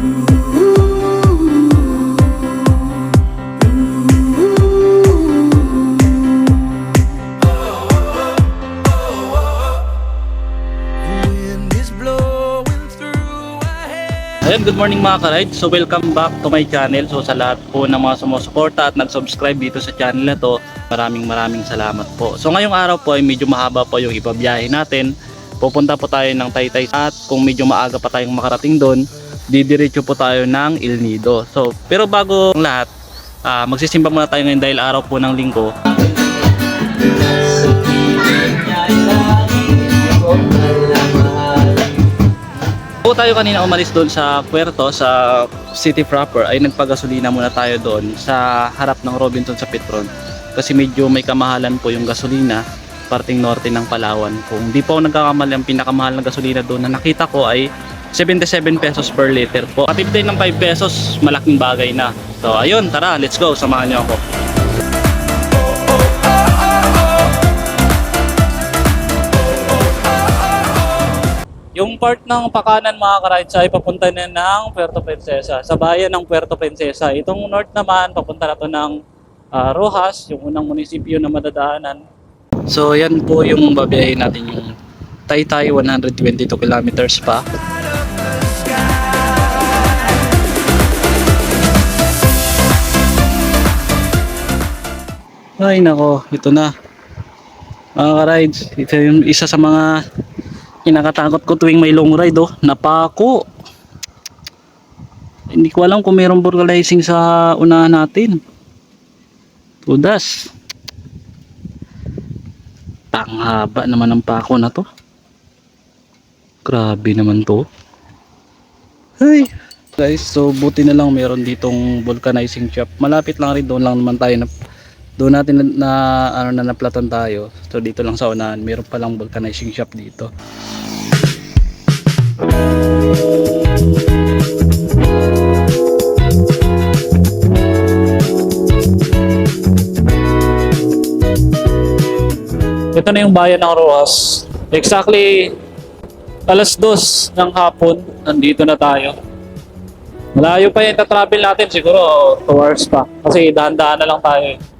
Ayan, good morning mga ka-ride. So welcome back to my channel. So sa lahat po ng mga sumusuporta at nag-subscribe dito sa channel na to, maraming maraming salamat po. So ngayong araw po ay medyo mahaba po yung ipabiyahe natin. Pupunta po tayo ng Taytay at kung medyo maaga pa tayong makarating doon, didiretso po tayo ng El Nido. So, pero bago ang lahat, ah, magsisimba muna tayo ngayon dahil araw po ng linggo. Po tayo kanina umalis doon sa Puerto, sa city proper, ay nagpagasolina muna tayo doon sa harap ng Robinson sa Petron. Kasi medyo may kamahalan po yung gasolina, parting norte ng Palawan. Kung di po ako nagkakamali, ang pinakamahal na gasolina doon na nakita ko ay 77 pesos per liter po. Katipid ng 5 pesos, malaking bagay na. So ayun, tara, let's go, samahan niyo ako. Yung part ng pakanan mga ka-rides ay papunta na ng Puerto Princesa, sa bayan ng Puerto Princesa. Itong north naman, papunta na to ng ah, Rojas, yung unang munisipyo na madadaanan. So yan po yung babiyahin natin yung Taytay 122 kilometers pa. Ay nako, ito na. Mga ka-rides, ito yung isa sa mga kinakatakot ko tuwing may long ride oh, napako. Hindi ko alam kung mayroong vulcanizing sa unahan natin. Tudas. Panghaba naman ng pako na to. Grabe naman to. Ay. Guys, so buti na lang meron ditong vulcanizing shop. Malapit lang rin doon lang naman tayo na doon natin na, na ano na naplatan tayo. So dito lang sa unahan, meron palang vulcanizing shop dito. Ito na yung bayan ng Rojas. Exactly alas dos ng hapon, nandito na tayo. Malayo pa yung travel natin, siguro 2 hours pa. Kasi dahan-dahan na lang tayo. eh.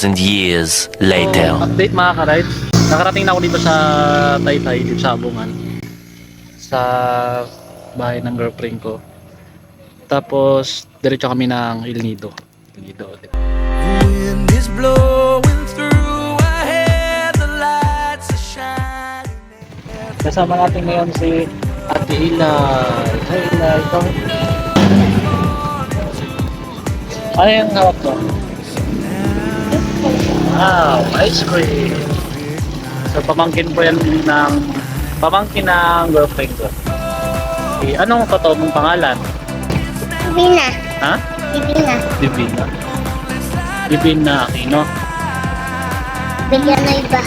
2,000 years later. So, update mga ka-rides. Nakarating na ako dito sa Taytay, dito sa Abungan. Sa bahay ng girlfriend ko. Tapos, diretso kami ng El Nido. El Nido. Wind is blowing through my the lights are shining. Kasama natin ngayon si Ate Ila. Hey, Ila, ikaw. Ano yung hawak ko? Wow, ice cream. So, pamangkin po yan ng pamangkin ng girlfriend ko. Eh, anong totoo mong pangalan? Bibina. Ha? Bibina. Divina. Divina Aquino. Bigyan na iba.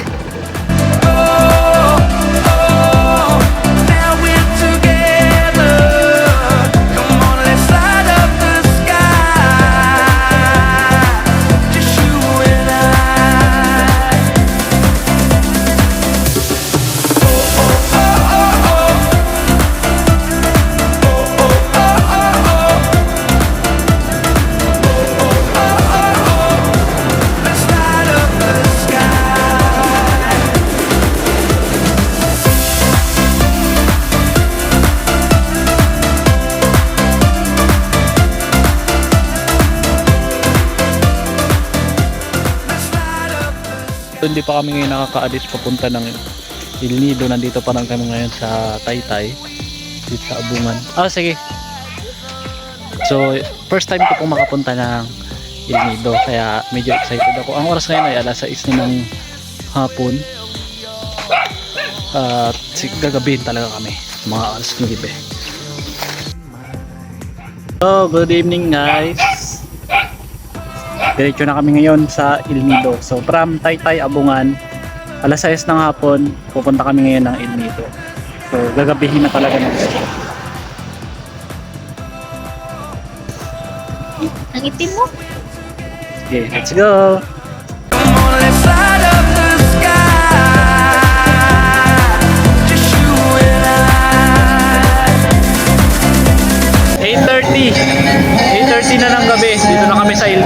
Dito, hindi pa kami ngayon nakakaalis papunta ng Il Nido. Nandito pa lang kami ngayon sa Taytay. Dito sa Abungan. Ah, sige. So, first time ko pong makapunta ng Il Nido. Kaya medyo excited ako. Ang oras ngayon ay alas 6 na ng hapon. At si gagabihin talaga kami. Mga alas 9. So, good evening guys. Diretso na kami ngayon sa El Nido. So from Taytay Abungan, alas 6 ng hapon, pupunta kami ngayon ng El Nido. So gagabihin na talaga ng Ang itim mo. Okay, let's go. I'm only flat up the sky. na ng gabi dito na kami sa El